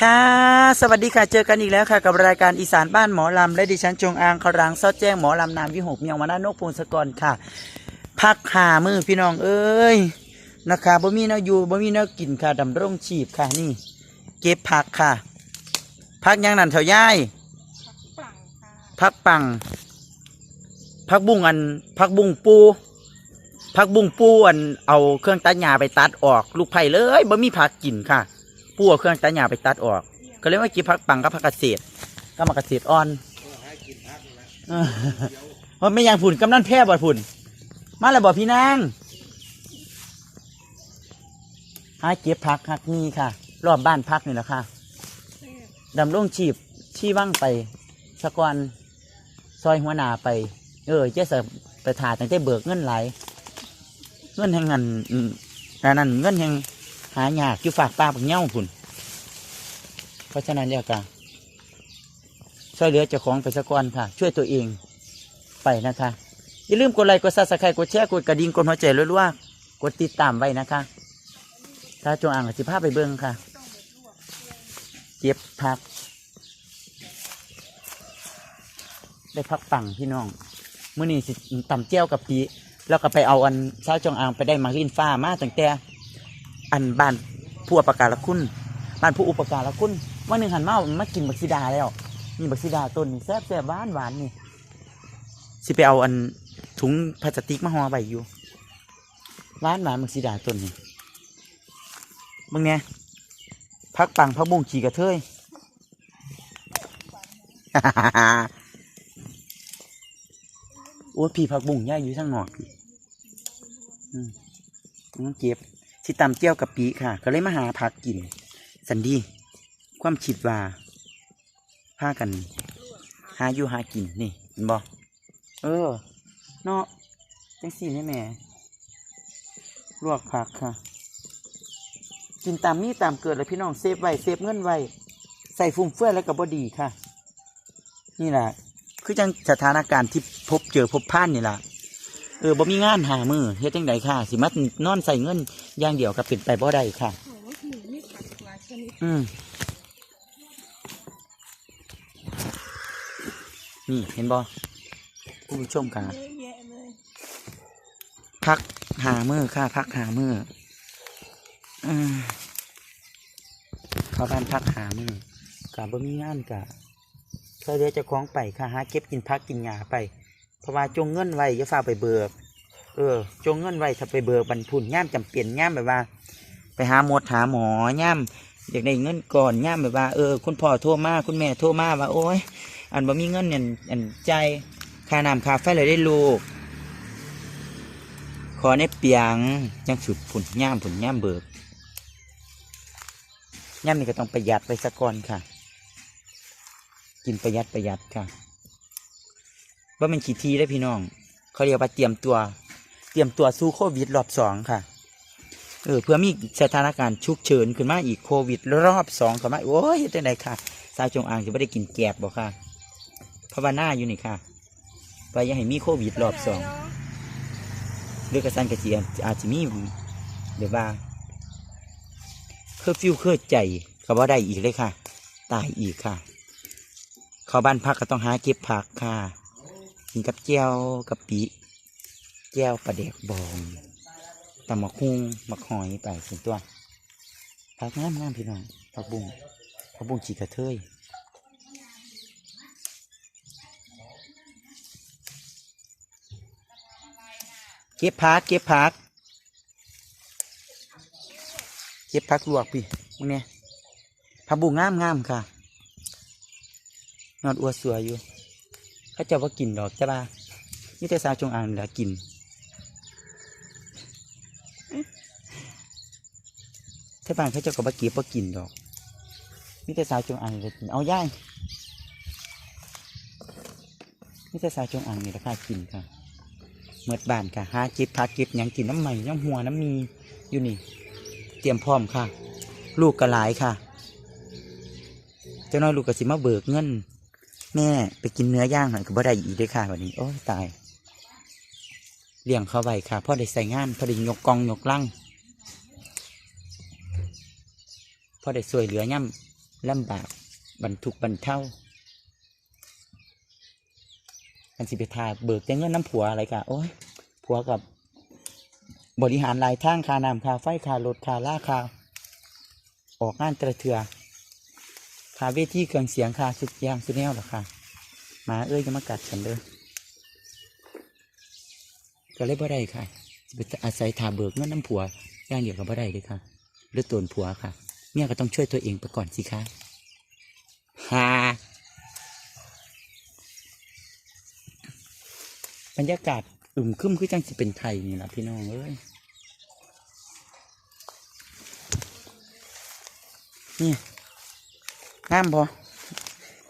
ค่ะ สวัสดีค่ะ เจอกันอีกแล้วค่ะ กับรายการอีสานบ้านหมอลำ และดิฉันจงอางคารางซอดแจ้งหมอลำนามวิหกเมียงวานานกพงศกรค่ะ พักหามือพี่น้องเอ้ยนะคะบ่มีแนวอยู่บ่มีแนวกินค่ะดำรงชีพค่ะนี่ เก็บผักค่ะ พักหยังนั่นเถาย่ายปลังค่ะพักปังพักบุ้งอันพักบุ้งปูพักบุ้งปูอันเอาเครื่องตัดหญ้าไปตัดออกลูกไผ่เลยบ่มีผักกินค่ะ ปูเอาเครื่องตัดหญ้าไปตัดออก ก็เลยว่ากินพักปังกับพักเกษก็มาเกษตรอ่อนเออว่าไม่ยังผุ่นกำนันแพร่บ่ผุ่นมาแล้วบ่พี่นางหาเก็บผักหักนี่ค่ะ รอบบ้านพักนี่แหละค่ะดำรงชีพชีว่างไปสะกอนซอยหัวนาไป เออเจ๊สไปถ่ายตั้งแต่เบิกเงินไหลเงินแห่งเงินนั้นเงินแห่ง หายากอยู่ฝากป้าปักเง่าพุ่นเพราะฉะนั้นเนี่ยก็ช่วยเหลือเจ้าของไปสะกอนค่ะ ช่วยตัวเองไปนะคะ อย่าลืมกดไลค์กดซับสไครต์กดแชร์กดกระดิ่งกดหัวใจรัวๆกดติดตามไว้นะคะ ถ้าจงอ่างกับสิภาพไปเบิ่งค่ะ เจ็บพัก ได้พักปังพี่น้องเมื่อนี้สิตำเจียวกับปีแล้วก็ไปเอาอันเช้าจงอางไปได้มาลินฟ้ามาตั้งแต่ อันบ้านผู้อุปการะคุณบ้านผู้อุปการะคุณวันหนึ่งหันมามากินบักซิดาแล้วนี่บักซิดาต้นนี่แซ่บแซ่บหวานหวานนี่สิไปเอาอันถุงพลาสติกมาห่อใบอยู่หวานหวานบักซิดาต้นนี่มึงเนี่ยพักปังพักบุ้งขี่กระเทยโอ้พี่ผักบุ้งย่ายอยู่ทางนอกพี่อืมน้องเก็บ สิตำเจียวกับปีค่ะ ก็เลยมาหาผักกิน สันดี ความคิดว่าพากันหาอยู่หากินนี่เห็นบ่เออเนาะจังสี่นี่แหม่ลวกผักค่ะ กินตามมีตามเกิดเลยพี่น้องเซฟไว้เซฟเงินไว้ใส่ฟุ่มเฟือยแล้วก็บ่ดีค่ะ นี่แหละคือจังสถานการณ์ที่พบเจอพบผ่านนี่แหละเออบ่มีงานหามือเฮ็ดจังไดค่ะ สิมานอนใส่เงิน อย่างเดียวก็เป็นไปบ่ได้ค่ะโอ้โหหนูมีผักหลายชนิดอืมนี่เห็นบ่ผู้ชมค่ะเยอะแยะเลยพักหามือค่ะ พักหามืออืมเข้าบ้านพักหามือกะบ่มีงานกะช่วยเหลือเจ้าของไปค่ะหาเก็บกินพักกินหญ้าไป เพราะว่าจงเงินไว้อย่าฟ้าไปเบิก เออ จงเงินไว้ถ้าไปเบิกบรรพุนย่ามจำเป็นย่ามแบบว่า ไปหาหมดหาหมอย่ามอยากได้เงินก่อนย่ามแบบว่าเออคุณพ่อโทรมาคุณแม่โทรมาว่าโอ้ยอันบ่มีเงินเนี่ยอันใจค่าน้ำค่าไฟเลยได้ลูก ขอในเปียงยังสุดผุนย่ามผุนย่ามเบิกย่ามนี่ก็ต้องประหยัดไปสักก่อนค่ะ กินประหยัดประหยัดค่ะว่ามันขีทีได้พี่น้อง เขาเรียกว่าเตรียมตัว เตรียมตัวสู้โควิดรอบสองค่ะเออเพื่อมีสถานการณ์ฉุกเฉินขึ้นมาอีกโควิด รอบสองเข้ามาโอ้ยเป็นไรค่ะสาวจงอางจะไม่ได้กินแกบบ่ค่ะภาวนาอยู่นี่ค่ะว่าย่าให้มีโควิดรอบสองหรือกระสันกระเจียมอาจจะมีเดี๋ยวว่าเคอร์ฟิวเคอร์ใจก็บ่ได้อีกเลยค่ะ ตายอีกค่ะ เข้าบ้านพักก็ต้องหาเก็บผักค่ะกินกับเจียวกับปี เจียวปลาเด็กบองตำมะคุงมะหอยไปถึงตัวผักงามงามพี่น้องผักบุ้งผักบุ้งจีกระเทยเก็บผักเก็บผักเก็บผักลวกพี่มึงเนี่ยผักบุ้งงามงามค่ะนอนอัวดสวยอยู่เขาเจะว่ากินดอกจ้าบ้านี่แต่สาวจงอางนี่แหละกิน เท่บ้านเขาเจ้าก็บ่เก็บบ่กินดอกนี่แต่สาวจงอางนี่แหละกินเอาย่ายนี่แต่สาวจงอางนี่แหละค่ะกินค่ะเมื่อบ้านค่ะหาเก็บผักเก็บหยังกินน้ำใหม่น้ำหัวน้ำมีอยู่นี่ เตรียมพร้อมค่ะ ลูกกระหลายค่ะ เจ้าน้อยลูกก็สิมาเบิกเงินแม่ไปกินเนื้อย่างหน่อยก็บ่ได้อีกด้วยค่ะวันนี้ โอ้ยตายเลี้ยงเขาไว้ค่ะพ่อได้ใส่งานพ่อได้ยกกองยกลังพ่ อได้สวยเหลือย่ลำบากบรรทุกบรรเทาอันสิไปทาเบิกแต่เงินน้ำผัวอะไรกะโอ้ยผัวกับบริหารรายทางคาน้ำคาไฟคารถคาล่าคาออกงานตระเถือคาเวทีเครื่องเสียงคาสุดยางสุดแนวหรอค่ะมาเอ้ยจะมากัดฉันเด้อก็เลยบ่ได้ค่ะอาศัยทาเบิกเงินน้ำผัวอย่างเดียวก็บ่ได้เลยค่ะหรือตนผัวค่ะ เมียก็ต้องช่วยตัวเองไปก่อนสิคะฮาบรรยากาศอึมครึมคือจังสิเป็นไทยนี่แหละพี่น้องเอ้ยนี่งามพอ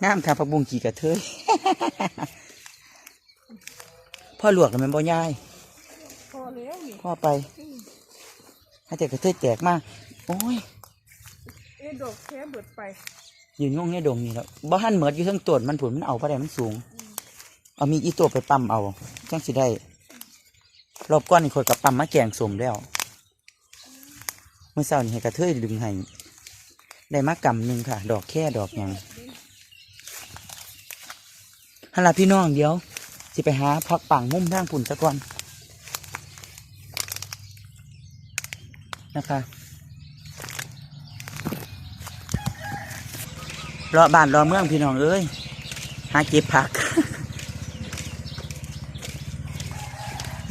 งามค่ะผักบุ้งกี่กระเทยพ่อหลวกกันมันบ่ยายพอแล้วนี่พ่อไปให้แต่กระเทยแตกมาก โอ้ย เอ็ดดอกแค่เบิดไป ยืนงงในดงนี่แล้วบ่หันเหมือดอยู่เทั้งต้นมันผุนมันเอาไปได้มันสูง เอามีอีตัวไปปั๊มเอาจังสิได้ รอบก้อนนี่คนกับปั๊มมาแกงสมแล้ว เมื่อเช้านี่ให้กระเทยดึงให้ได้มากำหนึ่งค่ะ ดอกแค่ดอกหยังฮัลโหลพี่น้องเดี๋ยว สิไปหาพักปังมุมทางผุนซะก่อนนะคะ รอบ้านรอเมืองพี่น้องเอ้ยหาเก็บผัก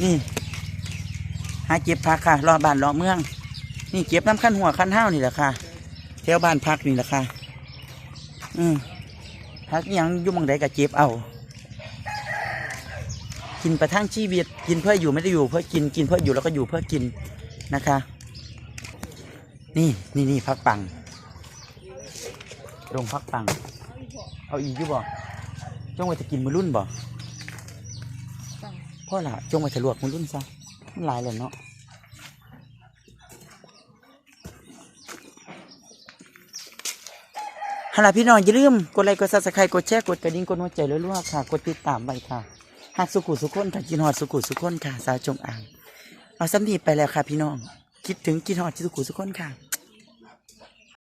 นี่หาเก็บผักค่ะ รอบ้านรอเมือง นี่เก็บน้ำขั้นหัวขั้นห้านี่แหละค่ะแถวบ้านพักนี่แหละค่ะ อืมพักยังยุ่หมองใดก็เก็บเอา กินประทังชีวิตกินเพื่ออยู่ไม่ได้อยู่เพื่อกินกินเพื่ออยู่แล้วก็อยู่เพื่อกินนะคะ นี่นี่นี่พักปัง โรงพักปังเอาอีกอยู่บ่จงไว้จะกินมือรุ่นบ่ปังพ่อละจงไว้จะลวกมือรุ่นซะมันหลายเลยเนาะฮัลโหลพี่น้องอย่าลืมกดไลค์กดซับสไครต์กดแชร์กดกระดิ่งกดหัวใจรัวๆค่ะ กดติดตามไว้ค่ะหากสุขุสุขคนถ้ากินหอดสุขุสุขคนค่ะ สาวจงอ่าง เอาสำนีไปแล้วค่ะพี่น้อง คิดถึงกินหอดที่สุขุสุขคนค่ะ